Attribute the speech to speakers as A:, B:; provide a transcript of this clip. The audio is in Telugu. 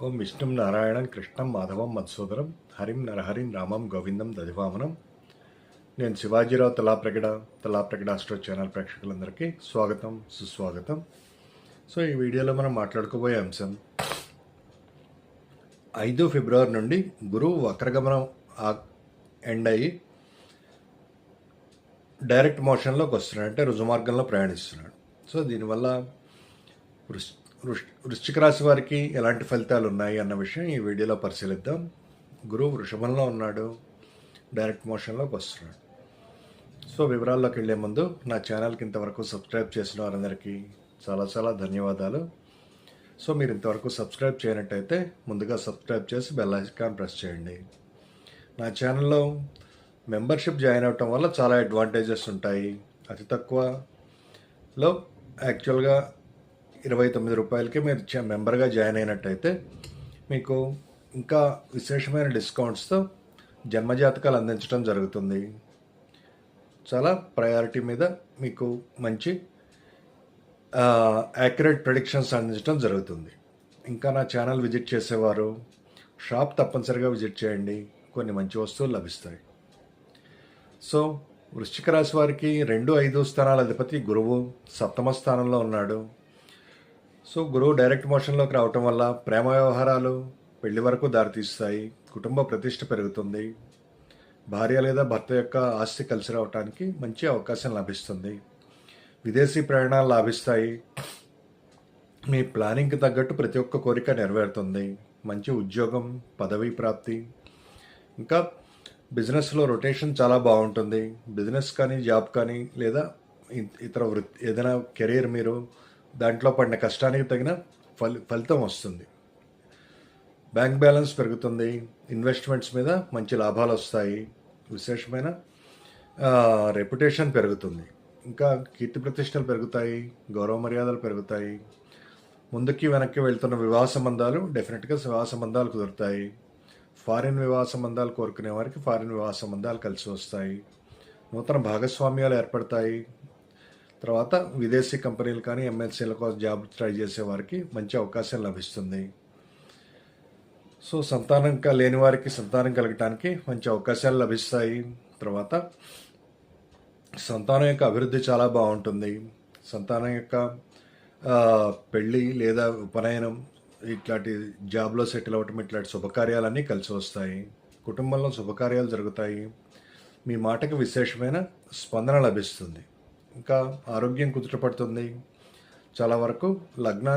A: ఓం విష్ణుం నారాయణం కృష్ణం మాధవం మధుసూదరం హరిం నరహరిం రామం గోవిందం దధివామనం నేను శివాజీరావు తలాప్రగడ తలాప్రగడ ఆస్ట్రో ఛానల్ ప్రేక్షకులందరికీ స్వాగతం సుస్వాగతం. సో ఈ వీడియోలో మనం మాట్లాడుకోబోయే అంశం ఐదు ఫిబ్రవరి నుండి గురువు వక్రగమనం ఆ- ఎండ్ అయ్యి డైరెక్ట్ మోషన్లోకి వస్తున్నాడు అంటే రుజుమార్గంలో ప్రయాణిస్తున్నాడు. సో దీనివల్ల వృష్- వృశ్చిక రాశి వారికి ఎలాంటి ఫలితాలు ఉన్నాయి అన్న విషయం ఈ వీడియోలో పరిశీలిద్దాం. గురువు వృషభంలో ఉన్నాడు. డైరెక్ట్ మోషన్లోకి వస్తున్నాడు. సో వివరాల్లోకి వెళ్ళే ముందు నా ఛానల్కి ఇంతవరకు సబ్స్క్రైబ్ చేసిన వారందరికీ చాలా చాలా ధన్యవాదాలు. సో మీరు ఇంతవరకు సబ్స్క్రైబ్ చేయనట్టయితే ముందుగా సబ్స్క్రైబ్ చేసి బెల్ ఐకాన్ ప్రెస్ చేయండి. నా ఛానల్లో మెంబర్షిప్ జాయిన్ అవటం వల్ల చాలా అడ్వాంటేజెస్ ఉంటాయి. అతి తక్కువలో యాక్చువల్గా ఇరవై తొమ్మిది రూపాయలకి మీరు మెంబర్గా జాయిన్ అయినట్టయితే మీకు ఇంకా విశేషమైన డిస్కౌంట్స్తో జన్మజాతకాలు అందించడం జరుగుతుంది. చాలా ప్రయారిటీ మీద మీకు మంచి యాక్యురేట్ ప్రొడిక్షన్స్ అందించడం జరుగుతుంది. ఇంకా నా ఛానల్ విజిట్ చేసేవారు షాప్ తప్పనిసరిగా విజిట్ చేయండి. కొన్ని మంచి వస్తువులు లభిస్తాయి. సో వృశ్చిక రాశి వారికి రెండు ఐదు స్థానాల అధిపతి గురువు సప్తమ స్థానంలో ఉన్నాడు. సో గురువు డైరెక్ట్ మోషన్లోకి రావటం వల్ల ప్రేమ వ్యవహారాలు పెళ్ళి వరకు దారితీస్తాయి కుటుంబ ప్రతిష్ట పెరుగుతుంది భార్య లేదా భర్త యొక్క ఆస్తి కలిసి రావటానికి మంచి అవకాశం లభిస్తుంది. విదేశీ ప్రయాణాలు లాభిస్తాయి. మీ ప్లానింగ్కి తగ్గట్టు ప్రతి ఒక్క కోరిక నెరవేరుతుంది. మంచి ఉద్యోగం పదవి ప్రాప్తి. ఇంకా బిజినెస్లో రొటేషన్ చాలా బాగుంటుంది. బిజినెస్ కానీ జాబ్ కానీ లేదా ఇ- ఇతర వృత్తి ఏదైనా కెరీర్ మీరు దాంట్లో పడిన కష్టానికి తగిన ఫలి ఫలితం వస్తుంది. బ్యాంక్ బ్యాలెన్స్ పెరుగుతుంది. ఇన్వెస్ట్మెంట్స్ మీద మంచి లాభాలు వస్తాయి. విశేషమైన రెప్యుటేషన్ పెరుగుతుంది. ఇంకా కీర్తి ప్రతిష్టలు పెరుగుతాయి. గౌరవ మర్యాదలు పెరుగుతాయి. ముందుకి వెనక్కి వెళ్తున్న వివాహ సంబంధాలు డెఫినెట్గా వివాహ సంబంధాలు కుదురుతాయి. ఫారిన్ వివాహ సంబంధాలు కోరుకునే వారికి ఫారిన్ వివాహ సంబంధాలు కలిసి వస్తాయి. నూతన భాగస్వామ్యాలు ఏర్పడతాయి. తర్వాత విదేశీ కంపెనీలు కానీ ఎంఎన్సీల కోసం జాబ్ ట్రై చేసే వారికి మంచి అవకాశం లభిస్తుంది. సో సంతానం లేని వారికి సంతానం కలగటానికి మంచి అవకాశాలు లభిస్తాయి. తర్వాత సంతానం యొక్క అభివృద్ధి చాలా బాగుంటుంది. సంతానం యొక్క పెళ్ళి లేదా ఉపనయనం ఇట్లాంటి జాబ్లో సెటిల్ అవ్వటం ఇట్లాంటి శుభకార్యాలన్నీ కలిసి వస్తాయి. కుటుంబంలో శుభకార్యాలు జరుగుతాయి. మీ మాటకు విశేషమైన స్పందన లభిస్తుంది. ఇంకా ఆరోగ్యం కుదుటపడుతుంది చాలా వరకు లగ్న